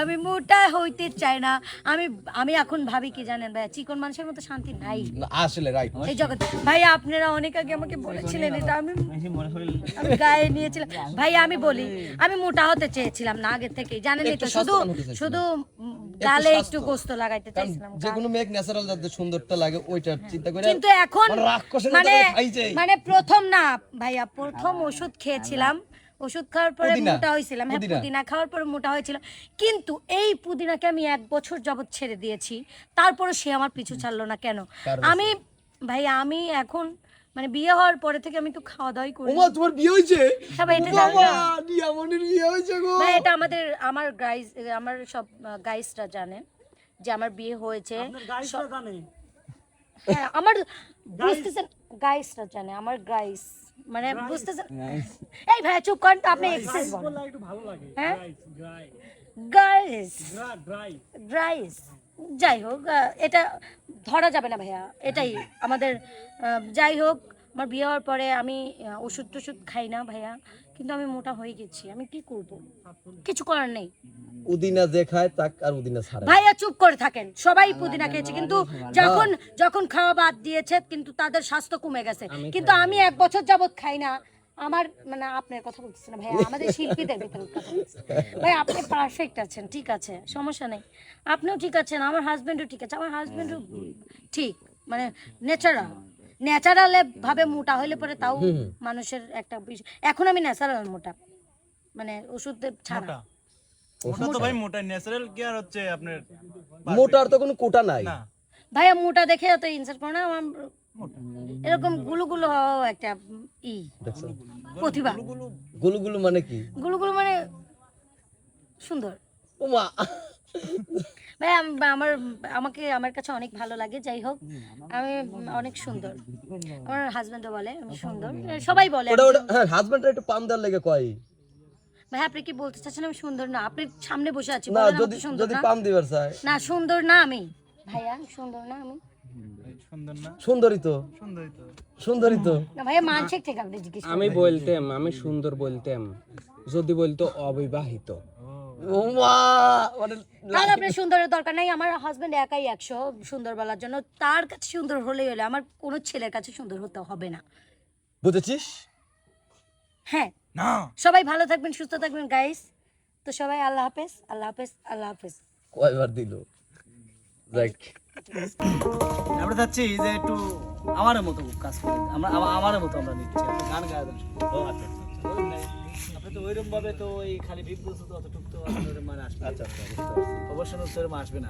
আমি মোটা হইতে চাই না। আমি আমি এখন ভাবি কি জানেন ভাই চিকন মানুষের মতো শান্তি নাই। আসলে রাইট। এই জগৎ ভাই আপনারা অনেক আগে আমাকে বলেছিলেন এটা আমি আমি গায়ে নিয়েছিলাম। ভাই আমি বলি আমি মোটা হতে চেয়েছিলাম না আগে থেকে জানেনই তো শুধু। শুধু গালে একটু। গোস্ত লাগাইতে চাইছিলাম যে কোনো মেয়ে ন্যাচারাল যাতে সুন্দরটা লাগে ওইটা চিন্তা করে কিন্তু এখন মানে মানে। মানে প্রথম না ভাইয়া প্রথম ওষুধ খেয়েছিলাম। ওষুধ খাওয়ার পরে মোটা হয়েছিলাম। হ্যাঁ পুদিনা? খাওয়ার পরে মোটা হয়েছিল। কিন্তু এই পুদিনাকে আমি এক বছর যাবত ছেড়ে দিয়েছি। তারপরে সে আমার পিছু ছাড়লো না কেন? আমি ভাই আমি এখন মানে বিয়ে হওয়ার পরে থেকে আমি একটু খাওয়া দাওয়াই করি। ওমা তোমার বিয়ে হয়েছে? হ্যাঁ ভাই, এটা জানি না। নিয়ামনির বিয়ে হয়েছে গো। ভাই এটা আমাদের আমার গাইস আমার সব গাইসরা জানে যে আমার বিয়ে হয়েছে। সব- হ্যাঁ আমার বুঝতেছেন গাইসরা জানে আমার গাইস মানে বুঝতে এই ভাই চুপ করেন তো আপনি এক্সেস বলেন। একটু ভালো লাগে। হ্যাঁ? গাইস ড্রাইস যাই হোক এটা ধরা যাবে না ভাইয়া এটাই আমাদের যাই হোক আমার বিয়ে হওয়ার পরে আমি ওষুধ টষুধ খাই না ভাইয়া কিন্তু আমি মোটা হয়ে গেছি আমি কি করব? কিছু করার নেই। উদিনা যে খায় তাক আর উদিনা ছাড়ে ভাইয়া চুপ করে থাকেন সবাই পুদিনা খেয়েছে কিন্তু যখন যখন খাওয়া বাদ দিয়েছে কিন্তু তাদের স্বাস্থ্য কমে গেছে। কিন্তু আমি এক বছর যাবত খাই না। আমার মানে আপনার কথা বলতেছি না ভাইয়া আমাদের শিল্পীদের ভিতরে কথা। ভাই আপনি পারফেক্ট আছেন ঠিক আছে সমস্যা নেই। আপনিও ঠিক আছেন আমার হাজবেন্ডও ঠিক আছে আমার হাজবেন্ডও ঠিক মানে ন্যাচারাল ন্যাচারাল ভাবে মোটা হলে পরে তাও মানুষের একটা এখন আমি ন্যাচারাল মোটা মানে ওষুধ ছাড়া। ওটা তো ভাই মোটা ন্যাচারাল কি আর হচ্ছে আপনার মোটার তো কোনো কোটা নাই। ভাইয়া মোটা দেখে তো ইনসার্ট করে না আমার এরকমগুলো গুলো একটা ই প্রতিভা। গুলু গুলু মানে কি? গুলো গুলো মানে সুন্দর। ওমা। ভাই আম- আমার আমাকে আমার কাছে অনেক ভালো লাগে যাই হোক। আমি অনেক সুন্দর। আমার হাজবেন্ডও বলে আমি সুন্দর। সবাই বলে হ্যাঁ হাজবেন্ডরা একটু পাম দেওয়ার লেগে কয়। ভাই আপনি কি বলতে চাচ্ছেন আমি সুন্দর না? আপনি সামনে বসে আছি না যদি সুন্দর যদি না? পাম দিবার চায়। না সুন্দর না আমি। ভাইয়া সুন্দর না আমি। সুন্দর না? সুন্দরী তো। সুন্দরী তো। না ভাইয়া মানসিক থেকে আপনি জিজ্ঞেস আমি বলতাম আমি সুন্দর বলতাম। যদি বলতো অবিবাহিত। ওমা মানে তাহলে আপনার সুন্দরের দরকার নেই আমার হাজবেন্ড একাই একশো সুন্দর বলার জন্য। তার কাছে সুন্দর হলেই হলে আমার কোনো ছেলের কাছে সুন্দর হতে হবে না। বুঝেছিস? হ্যাঁ। না। সবাই ভালো থাকবেন সুস্থ থাকবেন গাইস তো সবাই আল্লাহ হাফেজ আল্লাহ হাফেজ আল্লাহ হাফেজ। কয়বার দিল? আমরা চাচ্ছি যে একটু আমার মতো কাজ করে আমরা আমার মতো আমরা নিচ্ছি। গান গায়ে দেন ও আচ্ছা ওইরকম ভাবে তো ওই খালি ভিপ বলছো তো অতটুক তো আপনার মানে আসবে। আচ্ছা, আচ্ছা অবশ্য ওরকম আসবে না।